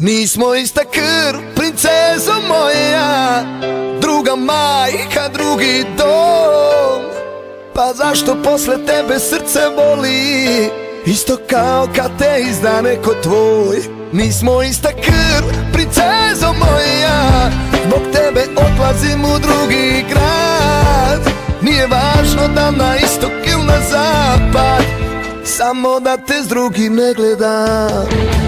Nismo ista krv, princezo moja Druga majka, drugi dom. Pa zašto posle tebe srce boli? Isto kao kad te izda neko tvoj. Nismo ista krv, princezo moja Zbog tebe odlazim u drugi grad. Nije važno da na istok ili na zapad Samo da te s drugim ne gledam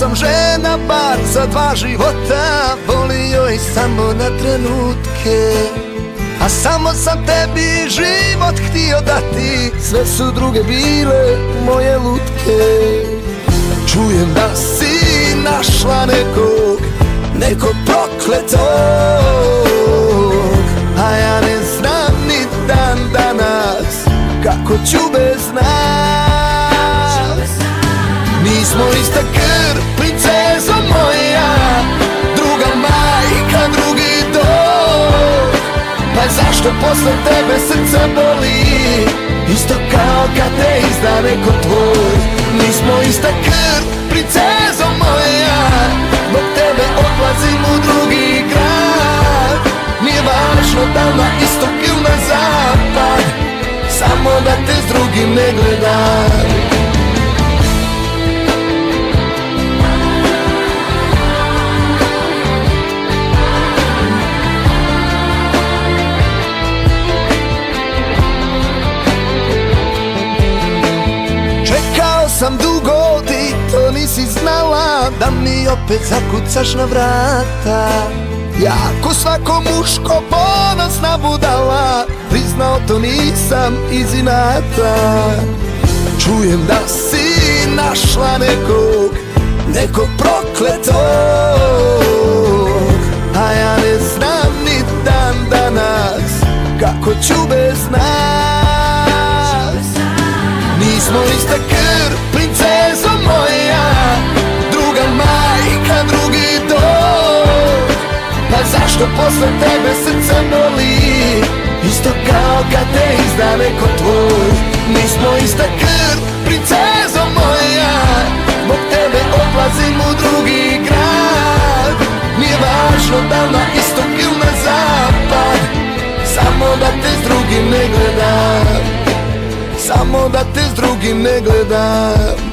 sam žena bar za dva života Volio i samo na trenutke. A samo sam tebi život htio dati Sve su druge bile moje lutke. Čujem da si našla nekog Nekog prokletog. A ja ne znam ni dan danas Kako ću bez nas. Nismo ista Zašto posle tebe srce boli. Isto kao kad te izda neko tvoj. Nismo ista krv, princezo moja. Zbog tebe odlazim u drugi grad. Nije važno da na istok ili na zapad. Samo da te s drugim ne gledam opet zakucaš na vrata. Ja svako muško ponosna budala Priznao to nisam iz inata. Čujem da si našla nekog Nekog prokletog A ja ne znam ni dan danas Kako ću bez nas. Nismo ista krv Što posle tebe srce boli. Isto kao kad te izda neko tvoj. Nismo ista krv, princezo moja. Zbog tebe odlazim u drugi grad. Nije važno da na istok ili na zapad. Samo da te s drugim ne gledam. Samo da te s drugim ne gledam